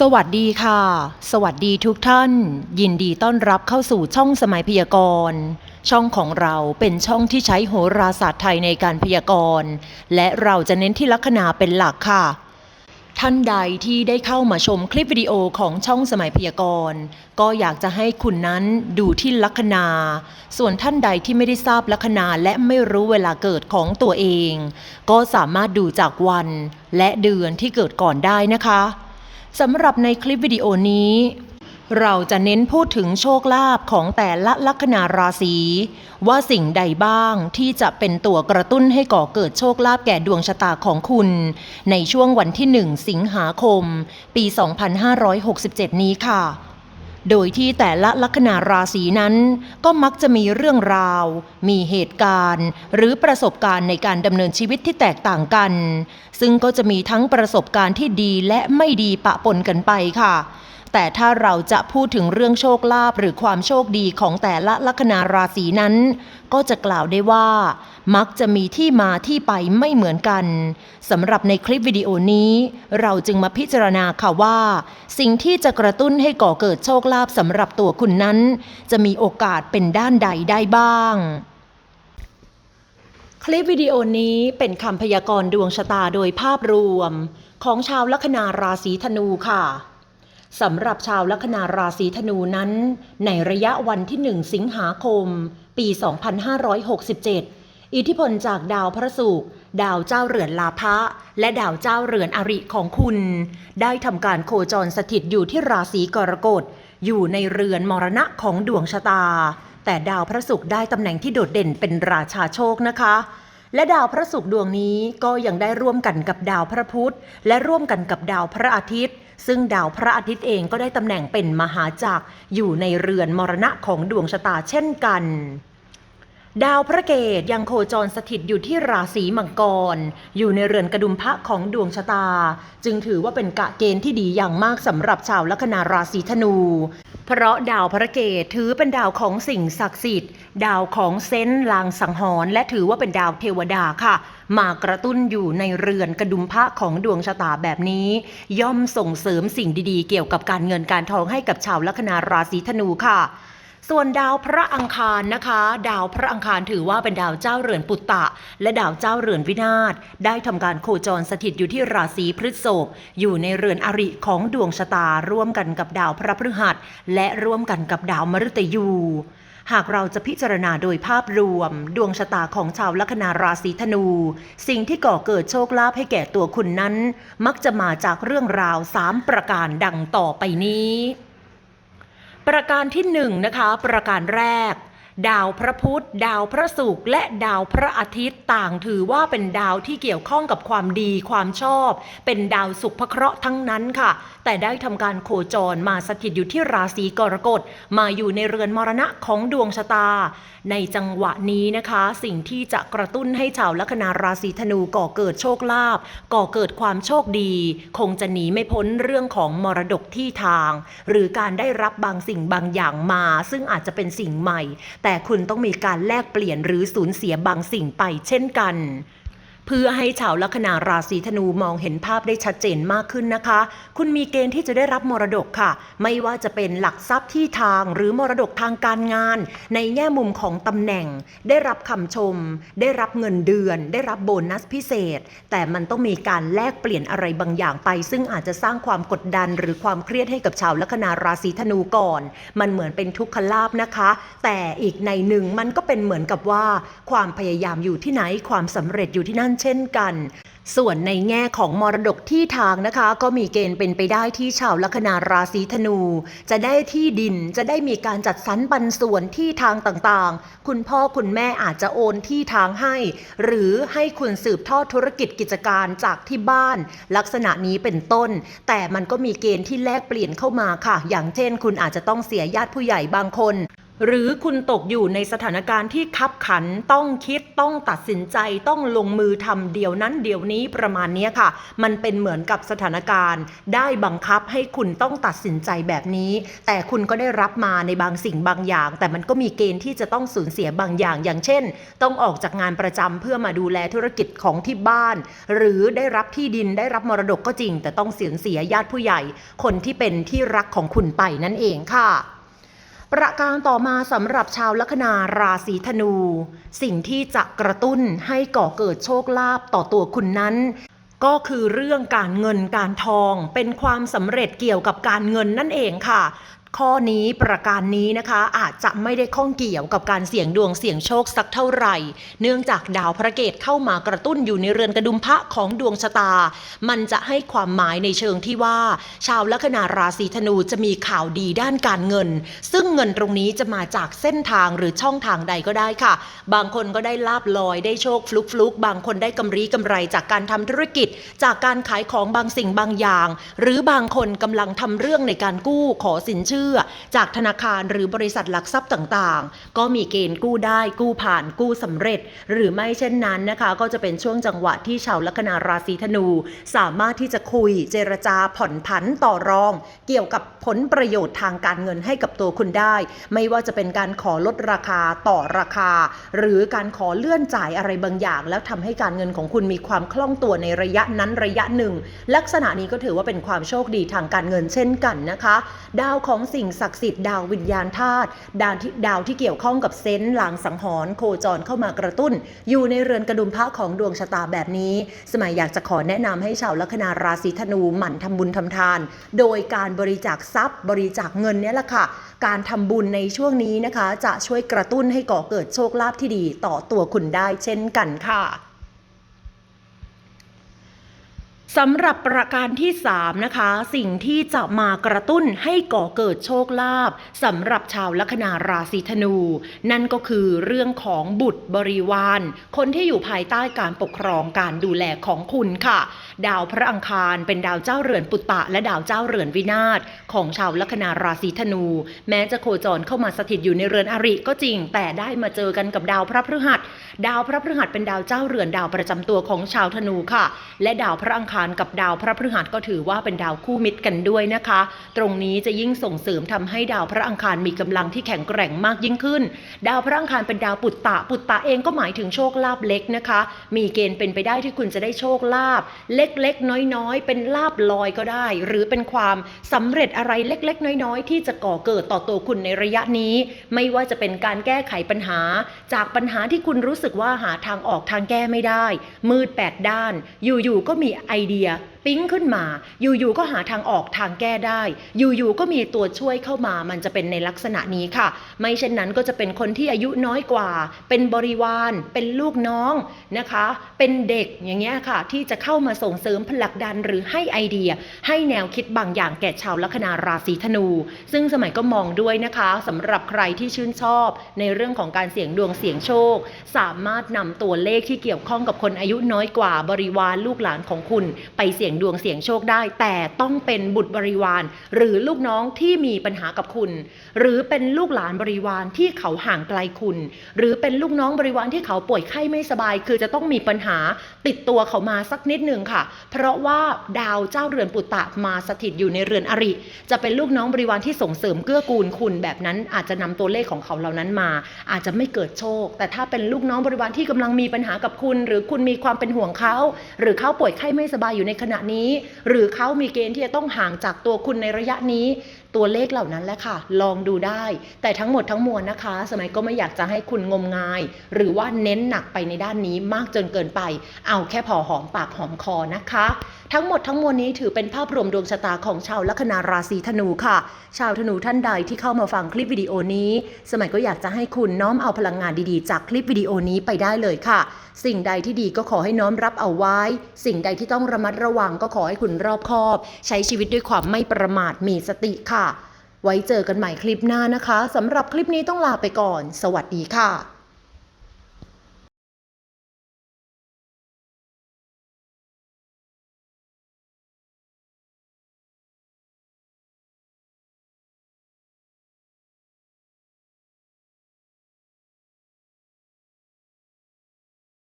สวัสดีค่ะ สวัสดีทุกท่าน ยินดีต้อนรับเข้าสู่ช่องสมัยพยากรณ์ ช่องของเราเป็นช่องที่ใช้โหราศาสตร์ไทยในการพยากรณ์ และเราจะเน้นที่ลัคนาเป็นหลักค่ะ ท่านใดที่ได้เข้ามาชมคลิปวิดีโอของช่องสมัยพยากรณ์ ก็อยากจะให้คุณนั้นดูที่ลัคนา ส่วนท่านใดที่ไม่ได้ทราบลัคนาและไม่รู้เวลาเกิดของตัวเอง ก็สามารถดูจากวันและเดือนที่เกิดก่อนได้นะคะ สำหรับในคลิปวิดีโอนี้ เราจะเน้นพูดถึงโชคลาภของแต่ละลัคนาราศี ว่าสิ่งใดบ้างที่จะเป็นตัวกระตุ้นให้ก่อเกิดโชคลาภแก่ดวงชะตาของคุณ ในช่วงวันที่ 1 สิงหาคม ปี 2567 นี้ค่ะ โดยที่แต่ละลัคนาราศีนั้น ก็มักจะมีเรื่องราว มีเหตุการณ์ หรือประสบการณ์ในการดำเนินชีวิตที่แตกต่างกัน ซึ่งก็จะมีทั้งประสบการณ์ที่ดีและไม่ดีปะปนกันไปค่ะ แต่ถ้าเราจะพูดถึงเรื่องโชคลาภหรือความโชคดีของแต่ละลัคนาราศีนั้น ก็จะกล่าวได้ว่า มักจะมีที่มาที่ไปไม่เหมือนกันสำหรับในคลิปวิดีโอนี้ เราจึงมาพิจารณาค่ะว่า สิ่งที่จะกระตุ้นให้ก่อเกิดโชคลาภสำหรับตัวคุณนั้น จะมีโอกาสเป็นด้านใดได้บ้างคลิปวิดีโอนี้เป็นคำพยากรณ์ดวงชะตาโดยภาพรวม ของชาวลัคนาราศีธนูค่ะ สำหรับชาวลัคนาราศีธนูนั้น ในระยะวันที่ 1 สิงหาคม ปี 2567 อิทธิพลจากดาวพระศุกร์ดาวเจ้าเรือนลาภะและดาวเจ้าเรือนอริของคุณ ได้ทำการโคจรสถิตอยู่ที่ราศีกรกฎ อยู่ในเรือนมรณะของดวงชะตา แต่ดาวพระศุกร์ได้ตำแหน่งที่โดดเด่นเป็นราชาโชคนะคะและดาวพระศุกร์ดวงนี้ก็ยังได้ร่วมกันกับดาวพระพุธ และร่วมกันกับดาวพระอาทิตย์ ซึ่งดาวพระอาทิตย์เองก็ได้ตำแหน่งเป็นมหาจักรอยู่ในเรือนมรณะของดวงชะตาเช่นกัน ดาวพระเกตยังโคจรสถิตอยู่ที่ราศีมังกร อยู่ในเรือนกระดุมพระของดวงชะตา จึงถือว่าเป็นกะเกณฑ์ที่ดีอย่างมากสำหรับชาวลัคนาราศีธนู เพราะดาวพระเกตถือเป็นดาวของสิ่งศักดิ์สิทธิ์ ดาวของเซนลางสังหรณ์และถือว่าเป็นดาวเทวดาค่ะ มากระตุ้นอยู่ในเรือนกระดุมพระของดวงชะตาแบบนี้ ย่อมส่งเสริมสิ่งดีๆ เกี่ยวกับการเงินการทองให้กับชาวลัคนาราศีธนูค่ะ ส่วนดาวพระอังคารนะคะ ดาวพระอังคารถือว่าเป็นดาวเจ้าเรือนปุตตะ และดาวเจ้าเรือนวินาศได้ทำการโคจรสถิตอยู่ที่ราศีพฤษภอยู่ในเรือนอริของดวงชะตาร่วมกันกับดาวพระพฤหัส และร่วมกันกับดาวมฤตยูหากเราจะพิจารณาโดยภาพรวม ดวงชะตาของชาวลัคนาราศีธนู สิ่งที่ก่อเกิดโชคลาภให้แก่ตัวคุณนั้น มักจะมาจากเรื่องราวสามประการดังต่อไปนี้ ประการที่หนึ่งนะคะประการแรก ดาวพระพุธ ดาวพระศุกร์และดาวพระอาทิตย์ต่างถือว่าเป็นดาวที่เกี่ยวข้องกับความดีความชอบ เป็นดาวสุขพเคราะห์ทั้งนั้นค่ะ แต่ได้ทำการโคจรมาสถิตอยู่ที่ราศีกรกฎมาอยู่ในเรือนมรณะของดวงชะตา ในจังหวะนี้นะคะ สิ่งที่จะกระตุ้นให้ชาวลัคนาราศีธนูก่อเกิดโชคลาภก่อเกิดความโชคดี คงจะหนีไม่พ้นเรื่องของมรดกที่ทาง หรือการได้รับบางสิ่งบางอย่างมา ซึ่งอาจจะเป็นสิ่งใหม่แต่คุณต้องมีการแลกเปลี่ยนหรือสูญเสียบางสิ่งไปเช่นกัน เพื่อให้ชาวลัคนาราศีธนูมองเห็นภาพได้ชัดเจนมากขึ้นนะคะ คุณมีเกณฑ์ที่จะได้รับมรดกค่ะ ไม่ว่าจะเป็นหลักทรัพย์ที่ทางหรือมรดกทางการงาน ในแง่มุมของตำแหน่ง ได้รับคำชม ได้รับเงินเดือน ได้รับโบนัสพิเศษ แต่มันต้องมีการแลกเปลี่ยนอะไรบางอย่างไป ซึ่งอาจจะสร้างความกดดันหรือความเครียดให้กับชาวลัคนาราศีธนูก่อน มันเหมือนเป็นทุกขลาภนะคะ แต่อีกในหนึ่งมันก็เป็นเหมือนกับว่า ความพยายามอยู่ที่ไหนความสำเร็จอยู่ที่นั่นเช่นกัน ส่วนในแง่ของมรดกที่ทางนะคะ ก็มีเกณฑ์เป็นไปได้ที่ชาวลัคนาราศีธนู จะได้ที่ดินจะได้มีการจัดสรรปันส่วนที่ทางต่างๆ คุณพ่อคุณแม่อาจจะโอนที่ทางให้ หรือให้คุณสืบทอดธุรกิจกิจการจากที่บ้าน ลักษณะนี้เป็นต้น แต่มันก็มีเกณฑ์ที่แลกเปลี่ยนเข้ามาค่ะ อย่างเช่น คุณอาจจะต้องเสียญาติผู้ใหญ่บางคน หรือคุณตกอยู่ในสถานการณ์ที่คับขันต้องคิดต้องตัดสินใจต้องลงมือทำเดี๋ยวนั้นเดี๋ยวนี้ประมาณนี้ค่ะ มันเป็นเหมือนกับสถานการณ์ ได้บังคับให้คุณต้องตัดสินใจแบบนี้ แต่คุณก็ได้รับมาในบางสิ่งบางอย่าง แต่มันก็มีเกณฑ์ที่จะต้องสูญเสียบางอย่าง อย่างเช่น ต้องออกจากงานประจำเพื่อมาดูแลธุรกิจของที่บ้าน หรือได้รับที่ดินได้รับมรดกก็จริง แต่ต้องเสียเสียญาติผู้ใหญ่ คนที่เป็นที่รักของคุณไปนั่นเองค่ะ ประการต่อมาสำหรับชาวลัคนาราศีธนู สิ่งที่จะกระตุ้นให้ก่อเกิดโชคลาภต่อตัวคุณนั้น ก็คือเรื่องการเงินการทองเป็นความสำเร็จเกี่ยวกับการเงินนั่นเองค่ะ ข้อนี้ประการนี้นะคะอาจจะไม่ได้ข้องเกี่ยวกับการเสี่ยงดวงเสี่ยงโชคสักเท่าไหร่ เนื่องจากดาวพระเกตเข้ามากระตุ้นอยู่ในเรือนกระดุมพระของดวงชะตา มันจะให้ความหมายในเชิงที่ว่า ชาวลัคนาราศีธนูจะมีข่าวดีด้านการเงิน ซึ่งเงินตรงนี้จะมาจากเส้นทางหรือช่องทางใดก็ได้ค่ะ บางคนก็ได้ลาบลอยได้โชคฟลุกฟลุกบางคนได้กำไรกำไรจากการทำธุรกิจ จากการขายของบางสิ่งบางอย่าง หรือบางคนกำลังทำเรื่องในการกู้ขอสินเชื่อจากธนาคารหรือบริษัทหลักทรัพย์ต่างๆ ก็มีเกณฑ์กู้ได้กู้ผ่านกู้สำเร็จ หรือไม่เช่นนั้นนะคะ ก็จะเป็นช่วงจังหวะที่ชาวลัคนาราศีธนู สามารถที่จะคุยเจรจาผ่อนผันต่อรอง เกี่ยวกับผลประโยชน์ทางการเงินให้กับตัวคุณได้ ไม่ว่าจะเป็นการขอลดราคาต่อราคา หรือการขอเลื่อนจ่ายอะไรบางอย่าง แล้วทำให้การเงินของคุณมีความคล่องตัวในระยะนั้นระยะหนึ่ง ลักษณะนี้ก็ถือว่าเป็นความโชคดีทางการเงินเช่นกันนะคะ ดาวของสิ่งศักดิ์สิทธิ์ดาววิญญาณธาตุดาวที่ดาวที่เกี่ยวข้องกับเซนส์ลางสังหรณ์โคจรเข้ามากระตุ้น อยู่ในเรือนกระดุมพระของดวงชะตาแบบนี้ สมัยอยากจะขอแนะนำให้ชาวลัคนาราศีธนูหมั่นทำบุญทำทาน โดยการบริจาคทรัพย์บริจาคเงินเนี่ยแหละค่ะ การทำบุญในช่วงนี้นะคะ จะช่วยกระตุ้นให้ก่อเกิดโชคลาภที่ดีต่อตัวคุณได้เช่นกันค่ะ สำหรับประการที่ 3 นะคะ สิ่งที่จะมากระตุ้นให้ก่อเกิดโชคลาภสำหรับชาวลัคนาราศีธนู นั่นก็คือเรื่องของบุตรบริวาร คนที่อยู่ภายใต้การปกครองการดูแลของคุณค่ะ ดาวพระอังคารเป็นดาวเจ้าเรือนปุตตะ และดาวเจ้าเรือนวินาศของชาวลัคนาราศีธนู แม้จะโคจรเข้ามาสถิตอยู่ในเรือนอริก็จริง แต่ได้มาเจอกันกับดาวพระพฤหัส ดาวพระพฤหัสเป็นดาวเจ้าเรือนดาวประจำตัวของชาวธนูค่ะ และดาวพระอังคารกับดาวพระพฤหัสก็ถือว่าเป็นดาวคู่มิตรกันด้วยนะคะ ตรงนี้จะยิ่งส่งเสริมทำให้ดาวพระอังคารมีกำลังที่แข็งแกร่งมากยิ่งขึ้น ดาวพระอังคารเป็นดาวปุตตะ ปุตตะเองก็หมายถึงโชคลาภเล็กนะคะ มีเกณฑ์เป็นไปได้ที่คุณจะได้โชคลาภเล็กๆ น้อยๆ เป็นลาบลอยก็ได้ หรือเป็นความสำเร็จอะไรเล็กๆ น้อยๆ ที่จะก่อเกิดต่อตัวคุณในระยะนี้ ไม่ว่าจะเป็นการแก้ไขปัญหา จากปัญหาที่คุณรู้สึกว่าหาทางออกทางแก้ไม่ได้ มืดแปดด้าน อยู่ๆก็มีไอเดีย ปิ๊งขึ้นมา อยู่ๆก็หาทางออกทางแก้ได้ อยู่ๆก็มีตัวช่วยเข้ามามันจะเป็นในลักษณะนี้ค่ะ ไม่เช่นนั้นก็จะเป็นคนที่อายุน้อยกว่า เป็นบริวารเป็นลูกน้องนะคะ เป็นเด็กอย่างเงี้ยค่ะ ที่จะเข้ามาส่งเสริมผลักดันหรือให้ไอเดีย ให้แนวคิดบางอย่างแก่ชาวลัคนาราศีธนู ซึ่งสมัยก็มองด้วยนะคะสำหรับใครที่ชื่นชอบ ในเรื่องของการเสี่ยงดวงเสี่ยงโชค สามารถนำตัวเลขที่เกี่ยวข้องกับคนอายุน้อยกว่าบริวารลูกหลานของคุณไปเสี่ยงดวงเสี่ยงโชคได้ แต่ต้องเป็นบุตรบริวาร หรือลูกน้องที่มีปัญหากับคุณ หรือเป็นลูกหลานบริวารที่เขาห่างไกลคุณ หรือเป็นลูกน้องบริวารที่เขาป่วยไข้ไม่สบาย คือจะต้องมีปัญหาติดตัวเขามาสักนิดหนึ่งค่ะ เพราะว่าดาวเจ้าเรือนปุตตะมาสถิตอยู่ในเรือนอริ จะเป็นลูกน้องบริวารที่ส่งเสริมเกื้อกูลคุณ แบบนั้นอาจจะนำตัวเลขของเขาเหล่านั้นมา อาจจะไม่เกิดโชค แต่ถ้าเป็นลูกน้องบริวารที่กำลังมีปัญหากับคุณ หรือคุณมีความเป็นห่วงเขา หรือเขาป่วยไข้ไม่สบายอยู่ในขณะนี้ หรือเขามีเกณฑ์ที่จะต้องห่างจากตัวคุณในระยะนี้ ตัวเลขเหล่านั้นแหละค่ะ ลองดูได้ แต่ทั้งหมดทั้งมวลนะคะ สมัยก็ไม่อยากจะให้คุณงมงาย หรือว่าเน้นหนักไปในด้านนี้มากจนเกินไป เอาแค่พอหอมปากหอมคอนะคะ ทั้งหมดทั้งมวลนี้ถือเป็นภาพรวมดวงชะตาของชาวลัคนาราศีธนูค่ะ ชาวธนูท่านใดที่เข้ามาฟังคลิปวิดีโอนี้ สมัยก็อยากจะให้คุณน้อมเอาพลังงานดีๆ จากคลิปวิดีโอนี้ไปได้เลยค่ะ สิ่งใดที่ดีก็ขอให้น้อมรับเอาไว้ สิ่งใดที่ต้องระมัดระวังก็ขอให้คุณรอบคอบ ใช้ชีวิตด้วยความไม่ประมาทมีสติค่ะ ไว้เจอกันใหม่คลิปหน้านะคะสำหรับคลิปนี้ต้องลาไปก่อน สวัสดีค่ะ